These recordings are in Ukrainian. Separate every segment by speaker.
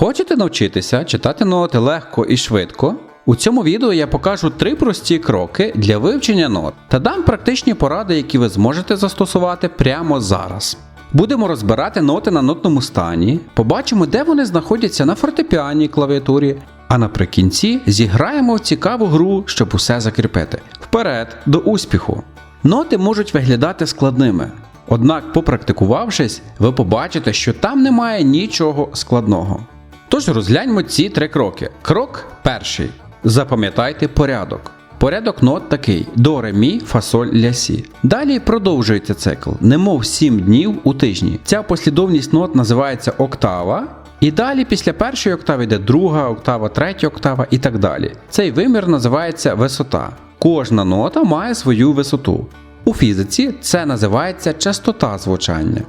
Speaker 1: Хочете навчитися читати ноти легко і швидко? У цьому відео я покажу три прості кроки для вивчення нот та дам практичні поради, які ви зможете застосувати прямо зараз. Будемо розбирати ноти на нотному стані, побачимо, де вони знаходяться на фортепіанній клавіатурі, а наприкінці зіграємо цікаву гру, щоб усе закріпити. Вперед до успіху! Ноти можуть виглядати складними, однак, попрактикувавшись, ви побачите, що там немає нічого складного. Тож розгляньмо ці три кроки. Крок перший. Запам'ятайте порядок. Порядок нот такий: до, ре, мі, фа, соль, ля, сі. Далі продовжується цикл, немов 7 днів у тижні. Ця послідовність нот називається октава. І далі після першої октави йде друга октава, третя октава і так далі. Цей вимір називається висота. Кожна нота має свою висоту. У фізиці це називається частота звучання.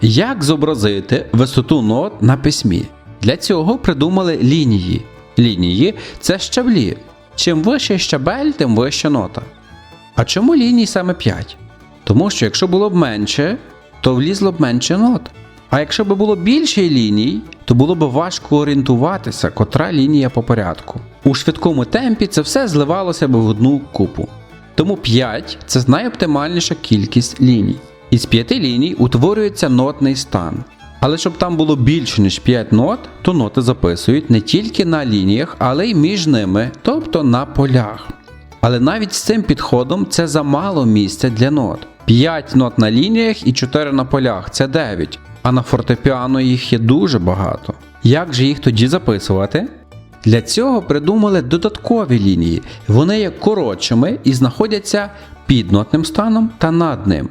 Speaker 1: Як зобразити висоту нот на письмі? Для цього придумали лінії. Лінії це щаблі. Чим вищий щабель, тим вища нота. А чому ліній саме 5? Тому що якщо було б менше, то влізло б менше нот. А якщо б було більше ліній, то було б важко орієнтуватися, котра лінія по порядку. У швидкому темпі це все зливалося б в одну купу. Тому 5 це найоптимальніша кількість ліній. Із 5 ліній утворюється нотний стан. Але щоб там було більше ніж 5 нот, то ноти записують не тільки на лініях, але й між ними, тобто на полях. Але навіть з цим підходом це замало місця для нот. 5 нот на лініях і 4 на полях це 9, а на фортепіано їх є дуже багато. Як же їх тоді записувати? Для цього придумали додаткові лінії. Вони є коротшими і знаходяться під нотним станом та над ним.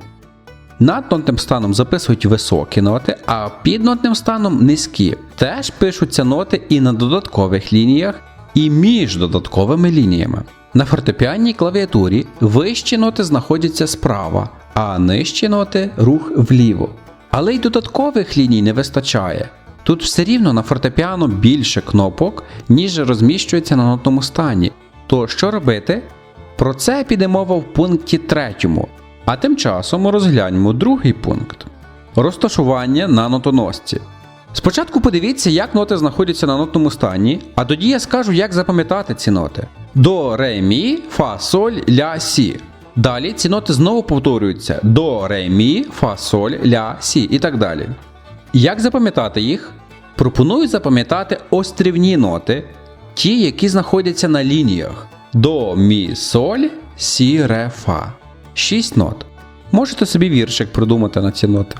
Speaker 1: Над нотним станом записують високі ноти, а під нотним станом низькі. Теж пишуться ноти і на додаткових лініях, і між додатковими лініями. На фортепіанній клавіатурі вищі ноти знаходяться справа, а нижчі ноти рух вліво. Але й додаткових ліній не вистачає. Тут все рівно на фортепіано більше кнопок, ніж розміщується на нотному стані. То що робити? Про це піде мова в пункті третьому. А тим часом розгляньмо другий пункт розташування на нотоносці. Спочатку подивіться, як ноти знаходяться на нотному стані, а тоді я скажу, як запам'ятати ці ноти: до, ре, мі, фа, соль, ля, сі. Далі ці ноти знову повторюються: до, ре, мі, фа, соль, ля, сі і так далі. Як запам'ятати їх? Пропоную запам'ятати острівні ноти, ті, які знаходяться на лініях: до, мі, соль, сі, ре, фа. Шість нот. Можете собі віршик придумати на ці ноти.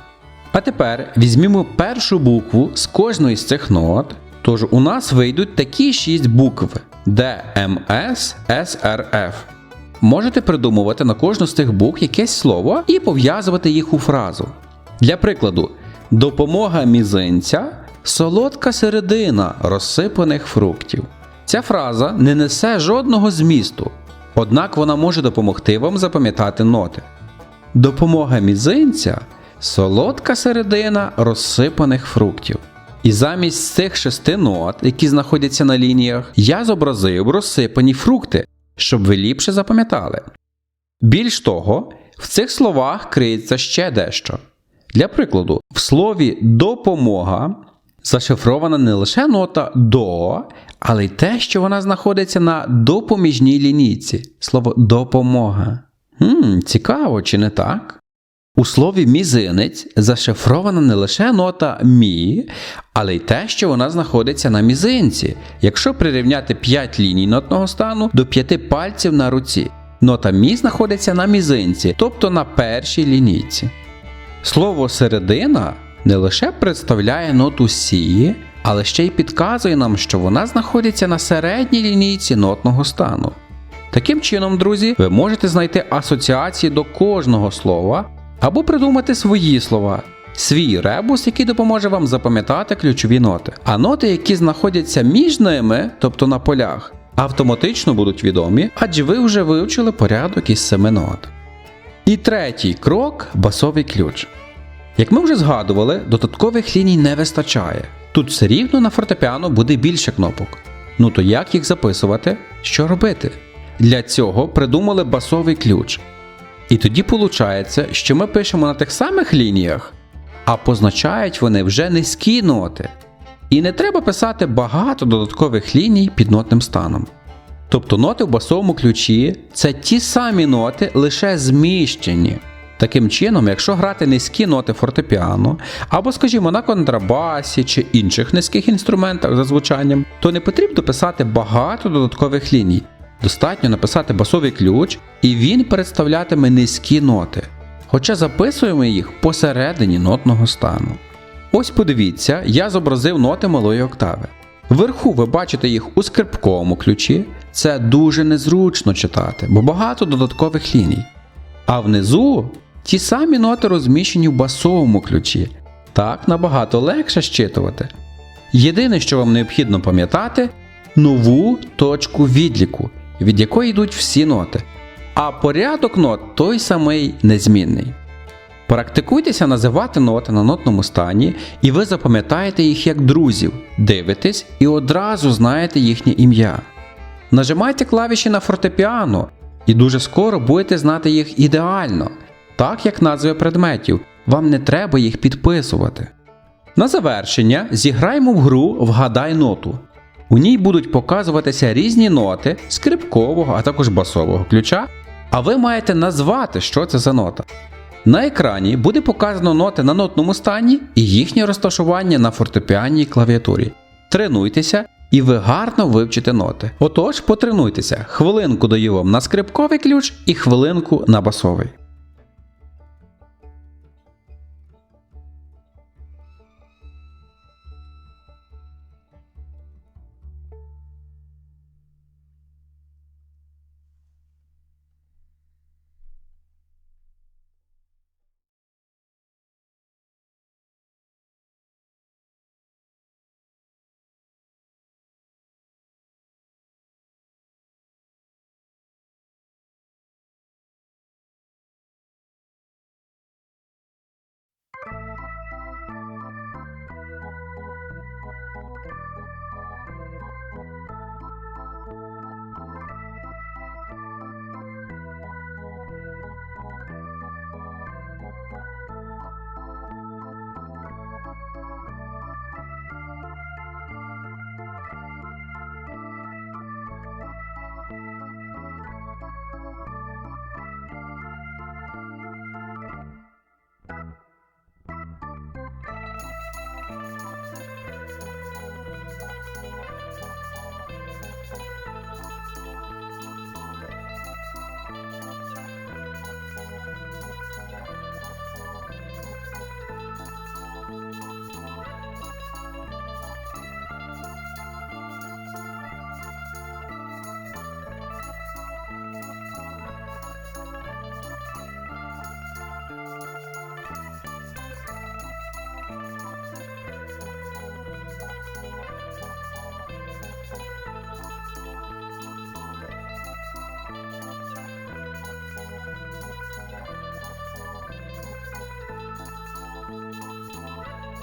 Speaker 1: А тепер візьмімо першу букву з кожної з цих нот. Тож у нас вийдуть такі шість букв Д, М, С, С, Р, Ф. Можете придумувати на кожну з цих букв якесь слово і пов'язувати їх у фразу. Для прикладу, допомога мізинця солодка середина розсипаних фруктів. Ця фраза не несе жодного змісту, однак вона може допомогти вам запам'ятати ноти. Допомога мізинця солодка середина розсипаних фруктів. І замість цих шести нот, які знаходяться на лініях, я зобразив розсипані фрукти, щоб ви ліпше запам'ятали. Більш того, в цих словах криється ще дещо. Для прикладу, в слові допомога зашифрована не лише нота до, але й те, що вона знаходиться на допоміжній лінійці. Слово допомога. Хм, Цікаво, чи не так? У слові мізинець зашифрована не лише нота мі, але й те, що вона знаходиться на мізинці, якщо прирівняти 5 ліній нотного стану до 5 пальців на руці. Нота мі знаходиться на мізинці, тобто на першій лінійці. Слово середина не лише представляє ноту сі, але ще й підказує нам, що вона знаходиться на середній лінійці нотного стану. Таким чином, друзі, ви можете знайти асоціації до кожного слова або придумати свої слова, свій ребус, який допоможе вам запам'ятати ключові ноти. А ноти, які знаходяться між ними, тобто на полях, автоматично будуть відомі, адже ви вже вивчили порядок із семи нот. І третій крок басовий ключ. Як ми вже згадували, додаткових ліній не вистачає. Тут все рівно на фортепіано буде більше кнопок. Ну то як їх записувати? Що робити? Для цього придумали басовий ключ. І тоді виходить, що ми пишемо на тих самих лініях, а позначають вони вже низькі ноти. І не треба писати багато додаткових ліній під нотним станом. Тобто ноти в басовому ключі це ті самі ноти, лише зміщені. Таким чином, якщо грати низькі ноти фортепіано, або, скажімо, на контрабасі чи інших низьких інструментах за звучанням, то не потрібно писати багато додаткових ліній. Достатньо написати басовий ключ, і він представлятиме низькі ноти. Хоча записуємо їх посередині нотного стану. Ось подивіться, я зобразив ноти малої октави. Вверху ви бачите їх у скрипковому ключі. Це дуже незручно читати, бо багато додаткових ліній. А внизу ті самі ноти розміщені в басовому ключі. Так набагато легше щитувати. Єдине, що вам необхідно пам'ятати, нову точку відліку, від якої йдуть всі ноти. А порядок нот той самий незмінний. Практикуйтеся називати ноти на нотному стані, і ви запам'ятаєте їх як друзів, дивитесь і одразу знаєте їхнє ім'я. Нажимайте клавіші на фортепіано, і дуже скоро будете знати їх ідеально, так як назви предметів, вам не треба їх підписувати. На завершення зіграємо в гру Вгадай ноту. У ній будуть показуватися різні ноти скрипкового, а також басового ключа, а ви маєте назвати, що це за нота. На екрані буде показано ноти на нотному стані і їхнє розташування на фортепіанній клавіатурі. Тренуйтеся і ви гарно вивчите ноти. Отож, потренуйтеся, хвилинку даю вам на скрипковий ключ і хвилинку на басовий.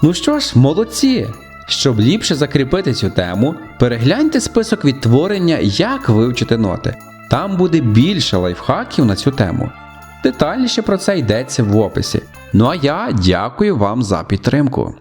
Speaker 1: Ну що ж, молодці! Щоб ліпше закріпити цю тему, перегляньте список відтворення, як вивчити ноти. Там буде більше лайфхаків на цю тему. Детальніше про це йдеться в описі. Ну а я дякую вам за підтримку.